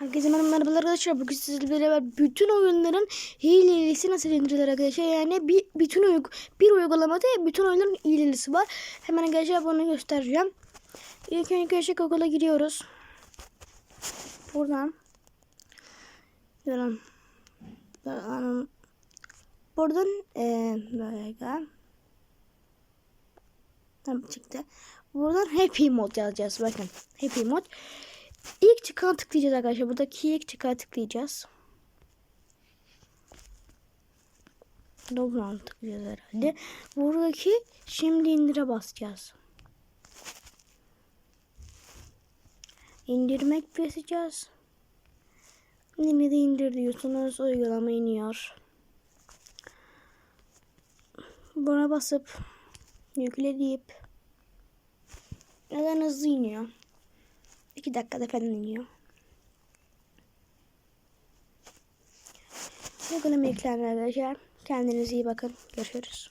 Herkese merhabalar arkadaşlar. Bugün sizlerle beraber bütün oyunların hilelisi nasıl indirilir arkadaşlar. Yani bir bütün uygul bir uygulamada bütün oyunların hilelisi var. Hemen arkadaşlar bunu göstereceğim. İlk önce arkadaşlar Google'a giriyoruz. Buradan Buradan Buradan Buradan ee, böyle Tamam çıktı. Buradan Happy Mode yazacağız. Bakın. Happy Mode. İlk çıkan tıklayacağız arkadaşlar. Buradaki ilk çıkan tıklayacağız. Doğru tıklayacağız herhalde. Buradaki şimdi indire basacağız. İndirmek basacağız. Yine de indir diyorsunuz. Uygulama iniyor. Buna basıp yükle deyip neden hızlı iniyor. 2 dakikada falan iniyor. Uygulama yüklendi arkadaşlar. Kendinize iyi bakın. Görüşürüz.